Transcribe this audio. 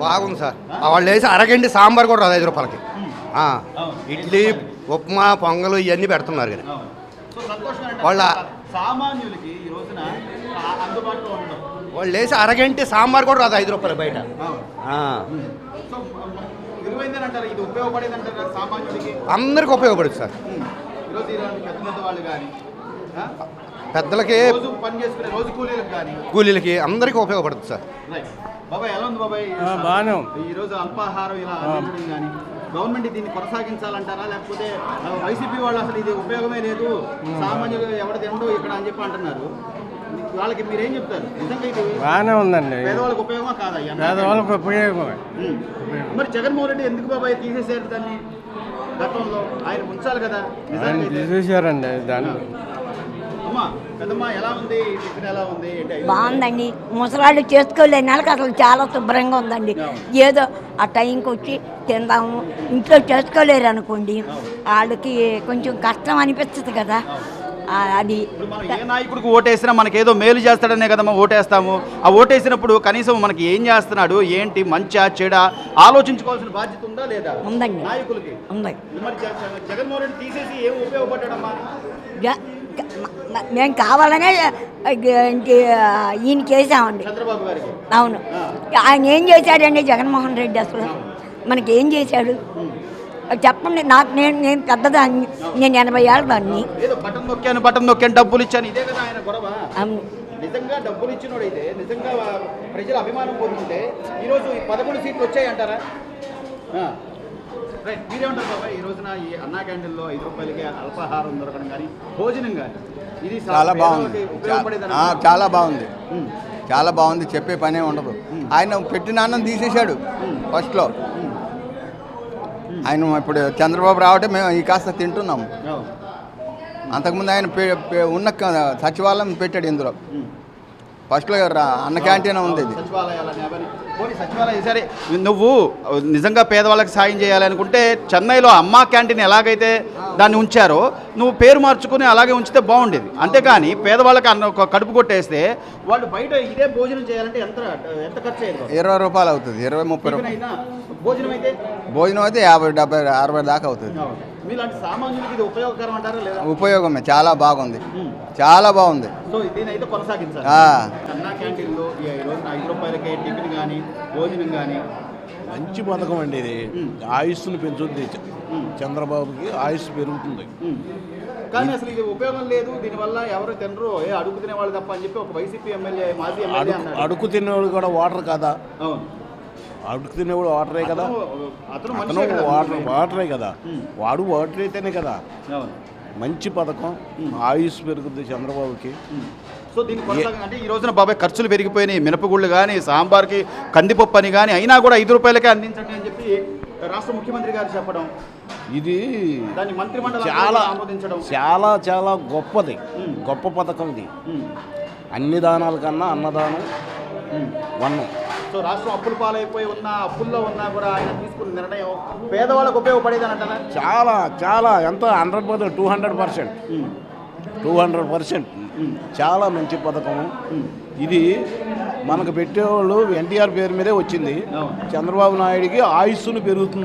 బాగుంది సార్. వాళ్ళు వేసి అరగండి సాంబార్ కూడా రాదు ఐదు రూపాయలకి. ఇడ్లీ ఉప్మా పొంగలు ఇవన్నీ పెడుతున్నారు కదా వాళ్ళ- సామాన్యులకి ఈ రోజున ఆ- అందుబాటులో ఉండడం. వాళ్ళు వేసి అరగంటి సాంబార్ కూడా రాదు ఐదు రూపాయలు బయట. అందరికి ఉపయోగపడుతుంది సార్. పెద్దలకి రోజు పని చేసుకునే రోజు కూలీలకు కానీ. కూలీలకి అందరికీ ఉపయోగపడుతుంది సార్. రైట్ బాబాయ్ ఎలా ఉంది బాబాయ్? ఆ, బాగానే ఉంది. ఈ రోజు అల్పాహారం ఇలా అందించడం కానీ గవర్నమెంట్ దీన్ని కొనసాగించాలంటారా? లేకపోతే వైసీపీ వాళ్ళు అసలు ఇది ఉపయోగమే లేదు సామాన్యులు ఎవరు తినడు ఇక్కడ అని చెప్పి అంటున్నారు. వాళ్ళకి మీరేం చెప్తారు? బాగానే ఉందండి. పేదవాళ్ళకి ఉపయోగమా కాదా? పేదవాళ్ళకి ఉపయోగమే. ఉమ్. మరి జగన్మోహన్ రెడ్డి ఎందుకు బాబాయ్ తీసేశారు దాన్ని? గతంలో ఆయన ఉంచాలి కదా. తీసేశారండి దాన్ని. బాగుందండి. ముసలాళ్ళు చేసుకోలేని వాళ్ళకి అసలు చాలా శుభ్రంగా ఉందండి. ఏదో ఆ టైంకి వచ్చి తిందాము. ఇంట్లో చేసుకోలేరు అనుకోండి. వాళ్ళకి కొంచెం కష్టం అనిపిస్తుంది కదా. అది నాయకుడికి ఓటేసినా మనకి ఏదో మేలు చేస్తాడనే కదమ్మా ఓటేస్తాము. ఆ ఓటేసినప్పుడు కనీసం మనకి ఏం చేస్తున్నాడు ఏంటి మంచా చెడా ఆలోచించుకోవాల్సిన బాధ్యత ఉందా లేదా? ఉందండి. నాయకులకి? ఉంది. మరి జ- జ- జగన్మోహన్ రెడ్డి తీసేసి ఏం ఉపయోగపడ్డాడమ్మా? మ- మేము కావాలనే ఏంటి, ఈయనకి వేసామండి చంద్రబాబు గారికి? అవును. ఆయన ఏం చేశాడండి? జగన్మోహన్ రెడ్డి అసలు. మనకి ఏం చేశాడు చెప్పండి నాకు నేను నేను పెద్దదాన్ని నేను ఎనభై ఏళ్ళ దాన్ని బటన్ నొక్కాను బటన్ నొక్కాను డబ్బులు ఇచ్చాను. ఇదే కదా ఆయన గొడవ. నిజంగా డబ్బులు ఇచ్చినోడైతే నిజంగా ప్రజల అభిమానం పొందుతుంటే ఈరోజు పదకొండు సీట్లు వచ్చాయంటారా. రైట్ మీరేమంటారు బాబా ఈ రోజున ఈ అన్నా క్యాంటీన్లో ఐదు రూపాయలకి అల్పాహారం దొరకడం కానీ భోజనం కానీ ఇది చాలా బాగుంది. చాలా బాగుంది. చాలా బాగుంది. చెప్పే పనే ఉండదు. ఆయన పెట్టిన అన్నం తీసేశాడు ఫస్ట్లో. ఆయన ఇప్పుడు చంద్రబాబు రావటం మేము ఈ కాస్త తింటున్నాము. అంతకుముందు ఆయన ఉన్న సచివాలయం పెట్టాడు ఇందులో. ఫస్ట్లో రా- అన్న క్యాంటీన్ ఉంది ఇది. సచివాలయం సరే నువ్వు నిజంగా పేదవాళ్ళకి సాయం చేయాలనుకుంటే చెన్నైలో అమ్మా క్యాంటీన్ ఎలాగైతే దాన్ని ఉంచారో నువ్వు పేరు మార్చుకుని అలాగే ఉంచితే బాగుండేది. అంతేకాని పేదవాళ్ళకి అన్న కడుపు కొట్టేస్తే వాళ్ళు బయట ఇదే భోజనం చేయాలంటే ఎంత ఎంత ఖర్చు ఇరవై రూపాయలు అవుతుంది ఇరవై ముప్పై రూపాయలు. భోజనం అయితే? భోజనం అయితే యాభై డెబ్బై అరవై దాకా అవుతుంది. మీలాంటి సామాన్యులకి ఇది ఉపయోగకరం అంటారా లేదా? ఉపయోగమే చాలా బాగుంది. చాలా బాగుంది. సో దీని అయితే కొనసాగించాలి. అన్నా క్యాంటీన్లో ఈ రోజున ఐదు రూపాయలకి టిఫిన్ కానీ భోజనం కానీ మంచి పథకం అండి ఇది. ఆయుస్సును పెంచుద్ది. చంద్రబాబుకి ఆయుష్ పెరుగుతుంది. కానీ అసలు ఇది ఉపయోగం లేదు. దీనివల్ల ఎవరు తినరు. ఏ అడుగు తినే వాళ్ళు తప్ప అని చెప్పి ఒక వైసీపీ ఎమ్మెల్యే మాజీ ఎమ్మెల్యే అడుగు తినేవాడు కూడా వాటర్ కదా? అవును. అడుగు తినేవాడు వాటరే కదా అతను-. వాటర్ వాటరే కదా. వాడు వాటర్ అయితేనే కదా మంచి పథకం ఆయుష్ పెరుగుద్ది చంద్రబాబుకి. సో దీనికి అంటే ఈ రోజున బాబాయ్ ఖర్చులు పెరిగిపోయినాయి మినపగుళ్ళు కానీ సాంబార్కి కందిపప్పు అని కానీ అయినా కూడా ఐదు రూపాయలకే అందించండి అని చెప్పి రాష్ట్ర ముఖ్యమంత్రి గారు చెప్పడం ఇది చాలా ఆమోదించడం చాలా చాలా గొప్పది. గొప్ప పథకం ఇది. అన్ని దానాల కన్నా అన్నదానం. వన్ సో రాష్ట్రం అప్పుల పాలైపోయి ఉన్న అప్పుల్లో ఉన్నా కూడా ఆయన తీసుకున్న నిర్ణయం పేదవాళ్ళకు ఉపయోగపడేదని అంటారా? చాలా చాలా ఎంత? Hundred percent two hundred percent. Two hundred percent. చాలా మంచి పథకము. ఇది మనకు పెట్టేవాళ్ళు ఎన్టీఆర్ పేరు మీదే వచ్చింది. చంద్రబాబు నాయుడికి ఆయుస్సును పెరుగుతుంది.